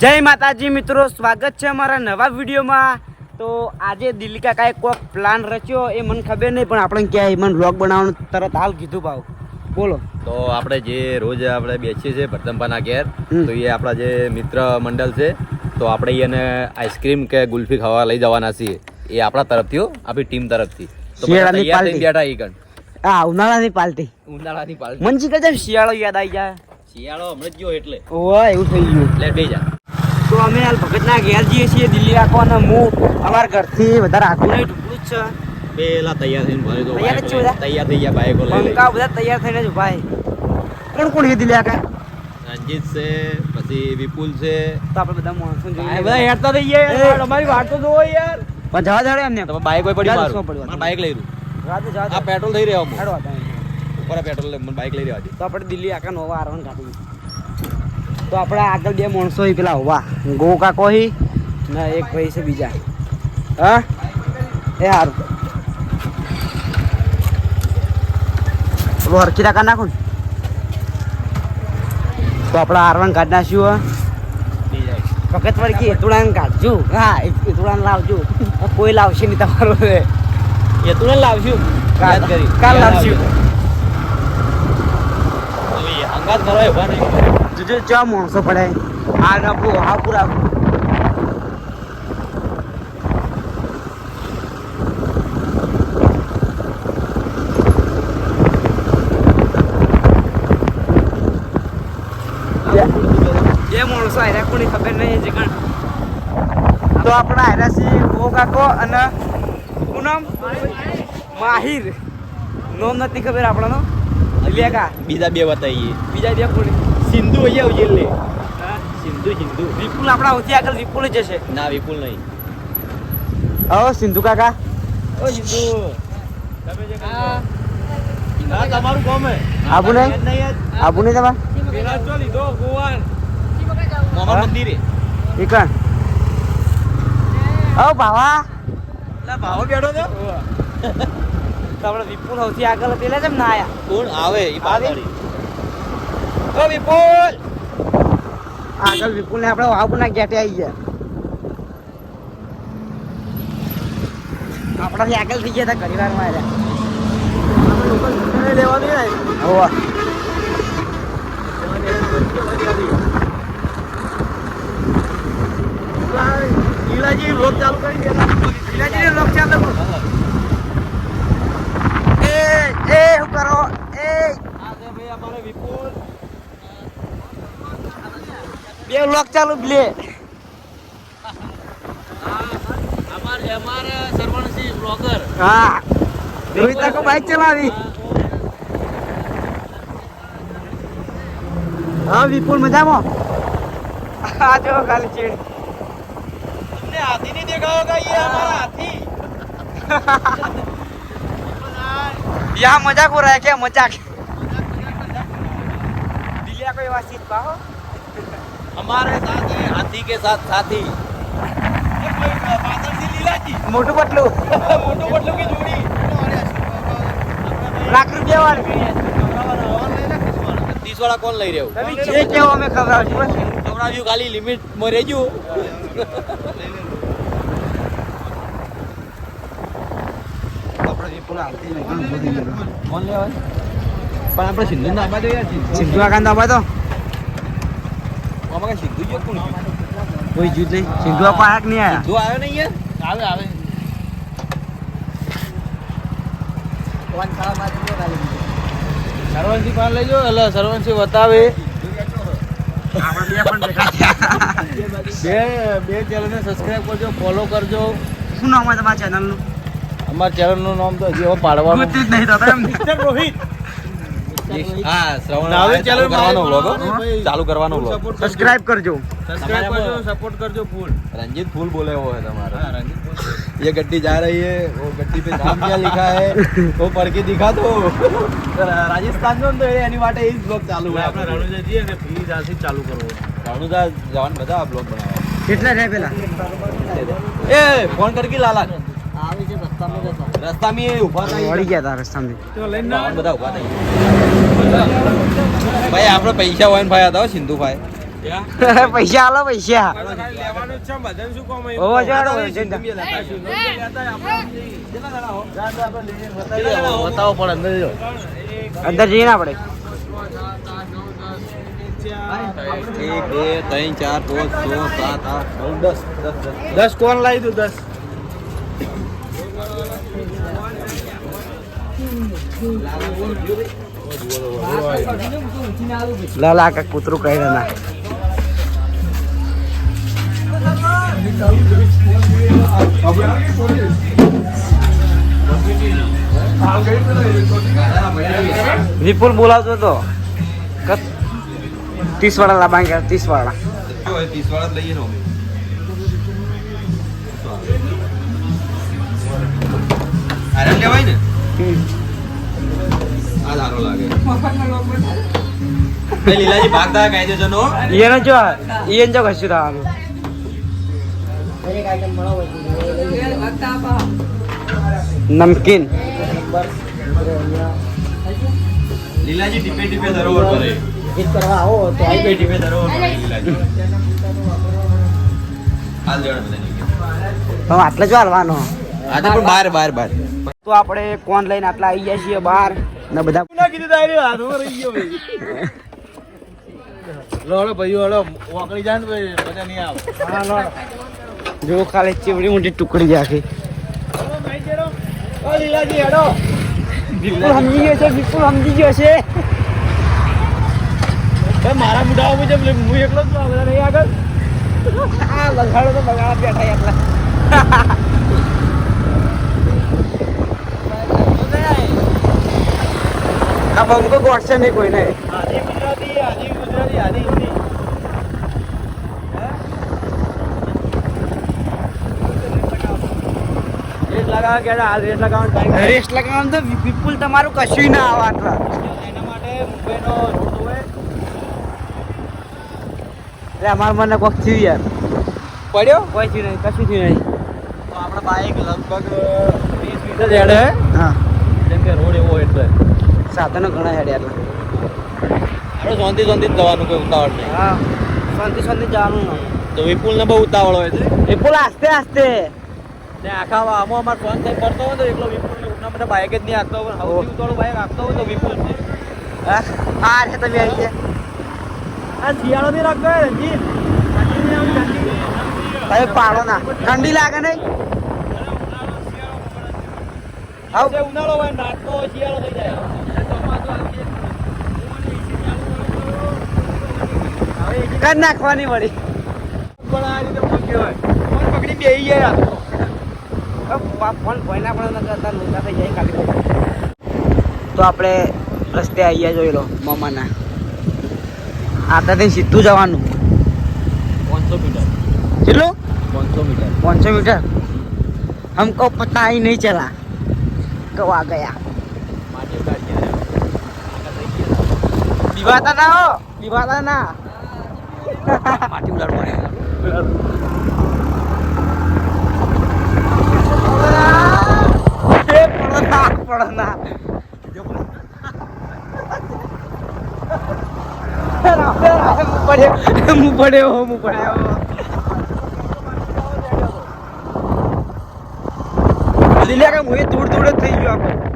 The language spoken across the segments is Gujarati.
જય માતાજી મિત્રો સ્વાગત છે અમારા નવા વિડીયોમાં. તો આજે દિલ્હી કાકાએ કોઈક પ્લાન રચ્યો એ મને ખબર નહીં પણ આપણે ક્યાંય મને બ્લોગ બનાવવાનું તરત હાલ કીધું ભાવ. બોલો. તો આપણે જે રોજ આપણે બેસીએ છીએ ભરતંપાના ઘેર તો એ આપણા જે મિત્ર મંડળ છે તો આપણે એને આઈસ્ક્રીમ કે ગુલ્ફી ખાવા લઈ જવાના છીએ. એ આપણા તરફથી આપણી ટીમ તરફથી. બેઠા ઉનાળાની પાલટી. ઉનાળાની પાલટી. મનજી શિયાળો યાદ આવી જાય. શિયાળો હમણાં ગયો એટલે. ઓય એવું થઈ ગયું. એટલે બે જા. તો અમે હાલ ભગતના ઘેર જઈએ છીએ દિલ્હી રાખવાના હું અમારા ઘરથી વધારે આખું નહીં ઢુકડું જ છે. પેલા તૈયાર થઈને ભરે તો તૈયાર જ છે બધા? તૈયાર થઈ ગયા બાઈકો લઈ બંકા બધા તૈયાર થઈને જ ભાઈ. કોણ કોણ છે દિલ્હી આખા? રંજીત છે પછી વિપુલ છે. તો આપણે બધા માણસો જોઈએ બધા હેડતા થઈ ગયા. અમારી વાત તો જોવો યાર. પણ જવા દે એમને. તમે બાઈક હોય પડી મારું. બાઈક લઈ રહ્યું આ પેટ્રોલ થઈ રહ્યો ઉપર પેટ્રોલ મને બાઈક લઈ રહ્યા તો આપણે દિલ્હી આખા નોવા આરવન કાઢી તો આપણે આગળ બે માણસો પેલા હોવા. ગો કાકો ને એક ભાઈ છે બીજા. હા? એ સારું પેલું હરખી રાકા નાખો તો આપણે આરવણ કાઢ નાખ્યું હે. ફકત વળી કે એતુડાને કાઢજો. હા એતુડાને લાવજો. કોઈ લાવશે નહીં તમારો. એ તું ને લાવશું કાલ લાવશું. હંગાત કરવા ઊભા નહીં. જોજો ચા માણસો પડે. આ ડબુ હા પૂરા. જે માણસો કોની ખબર નહીં કણ તો આપણે આયરા છીએ ગો કાકો અને પૂનમ માહિર. નોમ નથી ખબર આપણનો. કા? બીજા બે બતાવીએ બીજા બે કોની? સિંધુ અહીંયા આવજે લે. સિંધુ સિંધુ. વિપુલ આપણા સૌથી આગળ વિપુલ જ જશે ના વિપુલ નહીં. ઓ સિંધુ કાકા. ઓ સિંધુ. હા. તમારું કોમ હે. આબુ નહીં? આબુ નહીં. તમારે? પેલા ચો લીધો ગોવાન? મોહમ્મદ મંદિરે. એ ઓ ભાવા. લા ભાવો બેઠો તો તો આપણે વિપુલ સૌથી આગળ પેલા કેમ ના આયા. કોણ આવે ઈ પાછળ ઓ વિપુલ આગળ વિપુલ ને આપણે વાવપુરના ગેટે આવી ગયા. આપણાથી આગળ થઈ ગયા હતા ઘણી વારમાં આવ્યા લેવાની હોવા. ઈલાજી રોજ ચાલુ કરી દેલા વિલાજીને લોક છે અંદર એ એ શું કરો એ આ છે ભાઈ અમારે વિપુલ બ્લોક ચાલુ લે. અમાર અમાર સરવણસિંહ બ્લોગર હા. રોહિત આખો ચલાવી. હા વિપુલ મજામાં? આ જો ખાલી તમને હાથી નહીં દેખાયો કે હાથી. યા મજાક હો રહા કે મજાક. દિલિયા કોઈ વાસીત પાહો हमारे साथ है हाथी के साथ साथी ये कोई पागल सी लीला जी मोटू पतलू मोटू पतलू की जोड़ी लाख रुपया वाली तीस वाला कौन લઈ રહ્યો ये क्या हुआ मैं खबर आज કવરાવ્યું ખાલી લિમિટ માં રહેજો આપણે વિપુલ આવતી નહીં કોણ લેવાય પણ આપણે સિંધુ ના આબા જોઈએ સિંધુ આકાંત આવા તો કઈ સિંધુ જો કોણ કોઈ જૂથ નહીં. સિંધુ આપા આયા કે નહીં આયા? સિંધુ આવ્યો નહીં યાર? આવે આવે. સરવણસિંહ પાન લેજો એટલે સરવણસિંહ બતાવે આપણે બે બે બે ચેનલને સબસ્ક્રાઇબ કરજો ફોલો કરજો. શું નામ છે તમારા ચેનલનું? અમારા ચેનલનું નામ તો હજી હવે પાડવાનું. જ નહીં એમ. રોહિત. હા શ્રવણ ના, હવે ચાલુ channel કરવાનો માં vlog હો. ભાઈ. ચાલુ કરવાનો vlog. સબસ્ક્રાઇબ કરજો सब्सक्राइब कर दो सपोर्ट कर दो फुल रंजीत फूल बोले वो है तुम्हारा हाँ रंजीत ये गड्डी जा रही है वो गड्डी पे नाम क्या लिखा है वो पढ़ के दिखा दो राजस्थान में तो એની માટે એ જ બ્લોગ ચાલુ मैं હોય अपना रनुजा जी ने प्लीज आज ही चालू करो રણુજા જવાન બધા બ્લોગ બનાવવા કેટલા રહે પેલા એ ફોન કર કે લાલા આપણે પૈસા હોય ને હતા સિંધુ ભાઈ પૈસા આલો પૈસા. અંદર જો અંદર? એક બે ત્રણ ચાર પાંચ છ સાત આઠ નવ દસ દસ કોણ લાવી દઉં દસ. લાલા કા કૂતરું કહી ના વિપુલ બોલાવતો હતો ત્રીસ વાળા લાભાંગ ત્રીસ વાળા ત્રીસ વાળા લઈએ ને? લેવાય ને આ સારો લાગે. ભાઈ લીલાજી ભાગતા કાયદેસર નો એને જો એને જો કશું થવાનું નમકીન. લીલાજી ટીપે ટીપે સરોવર ભરે ટીપે ટીપે સરોવર ભરે લીલાજી. હાલ જણ બધા આટલે જ હાલવાનો. આ તો પણ બાર બાર બાર તો આપણે કોણ લઈને આટલા આવી ગયા છીએ બહાર? ને બધા કીધું તારી હાથમાં રહી ગયો ભાઈ. લોડો ભાઈ હળો વાકડી જાય ને ભાઈ મજા નહીં આવે. હા લોડો. જો ખાલી ચીવડી મોટી ટુકડી જાખી ઓ લીલાજી હેડો બિલકુલ સમજી ગયો છે બિલકુલ સમજી ગયો છે. મારા મુઢા મુજબ હું એકલો જ બધા નહીં આગળ. આ બગાડો તો બગાડા બેઠા એટલા આ બંકો ગોઠશે નહીં કોઈને આજી ગુજરાતી આજી ગુજરાતી આજી હિન્દી રેટ લગાવવાનો રેસ્ટ લગાવવાનું તો વિપુલ તમારું કશું ના આવે આટલા એના માટે મુંબઈનો રોડ હોય એટલે અમારા મને કોક થયું યાર પડ્યો કોઈ થયું નહીં કશું થયું નહીં તો આપણા બાઈક લગભગ વીસ વીસ જ હેડે હા જેમ કે રોડ એવો એટલે સાધનો ઘણા હેડ્યા એટલે આપણે શાંતિ શાંતિ જવાનું કોઈ ઉતાવળ નહીં. હા શાંતિ શાંતિ જવાનું તો વિપુલ ને બહુ ઉતાવળ હોય છે. વિપુલ આસ્તે આસ્તે. ને આખા આમાં અમાર ફોન થઈ પડતો હોય તો એકલો વિપુલ ને ઉના બધા બાઈક જ નહીં આપતો હોય. સૌથી ઉતાવળ બાઈક આપતો હોય તો વિપુલ છે. હા આ રે તમે આવી ગયા આ શિયાળો ની રાખતો હોય રંજી. તમે પાડો ના. ઠંડી લાગે નહીં? જે ઉનાળો હોય ને હોય શિયાળો થઈ જાય. નાખવાની વળી. ફોન પકડી બે ગયા ફોન ભોયના પણ કરતા જાય કાઢી તો આપણે રસ્તે આવ્યા જોઈ લો મામાના. આતાથી સીધું જવાનું. પાંચસો મીટર. કેટલું? પાંચસો મીટર. પાંચસો મીટર? હમકો પતા નહીં ચલા. કવા ગયા. Dibata na ho! Dibata na! Mati ular mo rin. Pernah, pernah. મું પડ્યો હો મું પડ્યો લીલા કામ હોય દૂર દૂર જ થઈ ગયો આખો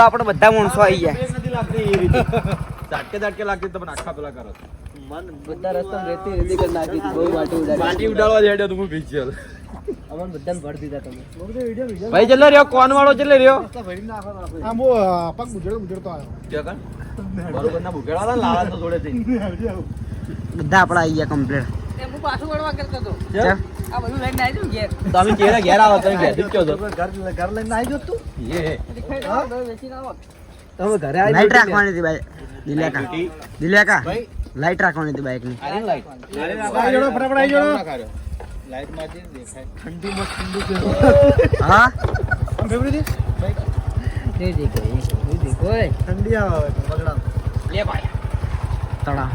તો આપણે બધા માણસો આવી ગયા. બ્રેક નથી લાગતી એ રીતે. ઝાટકે ઝાટકે લાગતી તમે આખા પેલા કરો. મન બધા રસ્તા રેતી રેતી કરી નાખી બહુ માટી માટી ઉડાડવા જાય તો હું ભીચ્યો. અમન બધાને ભર દીધા તમે. ભાઈ ચલે રહ્યો કોન વાળો ચલે રહ્યો? આ બહુ પગ ગુજરતો ગુજરતો આવ્યો. બરોબર ના ભૂખેડા લાલા તો જોડે થઈ બધા આપણા આવી ગયા કમ્પ્લીટ હું પાછું વળવા કરતો તો આ બધું લઈને આવી જાઉં ઘેર. તો અમે ઘેર ઘેર આવો તમે ઘેર જ કહો છો. ઘર ઘર લઈને આવી જતો તું? ઘર આવો લાઈટ રાખવાની હતી બાઈક. લાઈટ રાખવાની હતી બાઈકની આવી જણો ફટાફટ આવી જણો લાઈટમાંથી દેખાય ઠંડી છે હા આમ ફેવરી છે ઠંડી આવે હવે લે ભાઈ તળા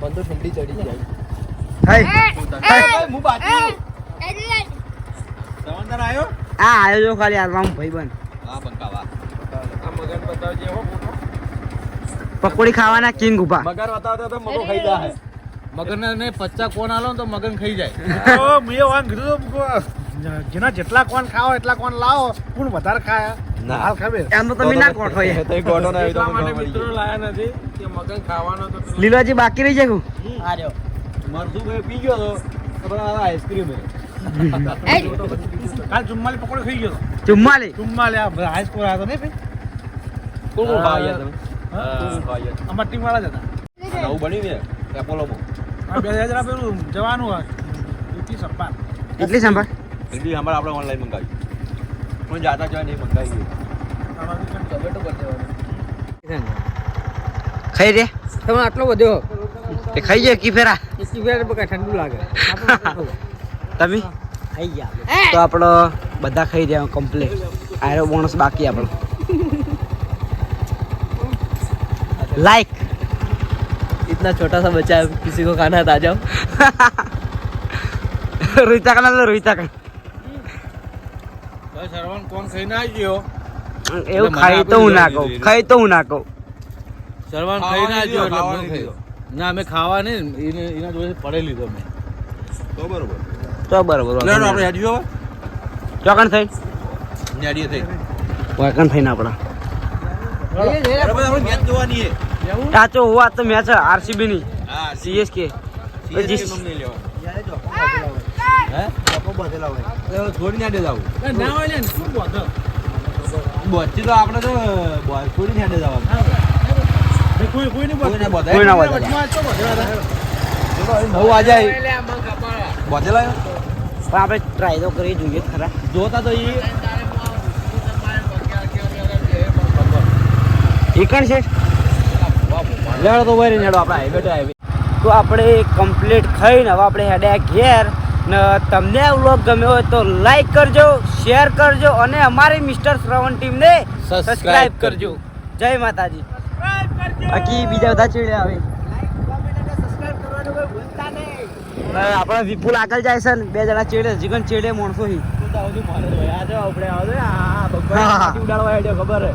બંધો ઠંડી ચડી જાય હું આવ્યો આ આવ્યો જો ખાલી હાલમાં ભાઈ બન હા બંકાવા આ મગન બતાવજે હો પકોડી ખાવાના કિંગ ઊભા મગર બતાવતો તો મગર ખાઈ જાય મગન ને પચ્ચા કોણ આલો ને તો મગન ખાઈ જાય. મેં વાન કીધું તો જેના જેટલા કોણ ખાઓ એટલા કોણ લાવો. કોણ વધારે ખાય? ના. હાલ ખબર. એમ તો તમે ના કોઠો એ. તો એ ના આવી તો મને મિત્રો લાયા નથી કે મગન ખાવાનો તો લીલાજી બાકી રહી જાય ગઈ. મરચું ભાઈ પી ગયો તો? તો આઈસ્ક્રીમ હે કાલ ચુમ્માલી પકોડી ખાઈ ગયો. ચુમ્માલી ચુમ્માલી આ હાઈ સ્કોર આવ્યો નહીં ભાઈ. કોણ કોણ તમે? અમારા ટીમ વાળા જ હતા. નવું બન્યું ને? એપોલોમાં બે હજાર પેલું જવાનું હોય. એટલી સંભાળ. જલ્દી અમારે આપણે ઓનલાઈન મંગાવી. પણ જાતા જવા નહીં મંગાવી ખાઈ રે તમે આટલો બધો એ ખાઈ જાય કી ફેરા? વાર ઠંડુ લાગે. તમે થઈ ગયા તો આપણો બધા ખાઈ રહ્યા કમ્પ્લીટ આરો બોનસ બાકી આપણો લાઈક इतना छोटा सा बच्चा है किसी को खाना है तो आ जाओ રોહિતા કના તો રોહિતા કના ભાઈ સરવણ કોણ ખાઈને આવી ગયો એવું મને ખાઈ તો આપી હું ના દીધો કહું ધીરે. ખાઈ તો હું ના કહું સરવણ ખાઈને આવી ગયો એટલે મેં ખાઈ ના અમે ખાવા નહીં એને એના જોડે પડે લીધો મેં તો બરોબર તો બરોબર લેવાનો આપણે હેડ્યો ચોકણ થઈ? નેડીએ થઈ. વાકણ થઈને આપણા. બરાબર આપણે મેચ જોવાની હે. સાચો હોવા તો મેચ આરસીબી ની. હા સીએસકે સીએસકે લેવાનું હે? તો છોડી ના દે જાવ ના હોય ને શું બોધો બચ્ચી તો આપણે તો છોડી ના દે કોઈ કોઈ કોઈ ના બોધો. બોધેલા પણ આપણે ટ્રાય તો કરી જોઈએ ખરા. જોતા તો એ એકણ છે? લેડો તો વરી નેડો આપણે હાઈવે હાઈવે. તો આપણે કમ્પ્લીટ ખાઈને હવે આપણે હેડ્યા ઘેર. ને તમને આ વ્લોગ ગમ્યો હોય તો લાઈક કરજો શેર કરજો અને અમારી મિસ્ટર શ્રવણ ટીમને સબસ્ક્રાઇબ કરજો. જય માતાજી. બાકી બીજા બધા ચીડે આવે હવે આપણા વિપુલ આગળ જાય છે ને બે જણા ચેડે જીગન ચેડે માણસો હી. ઉડાડવા ખબર હે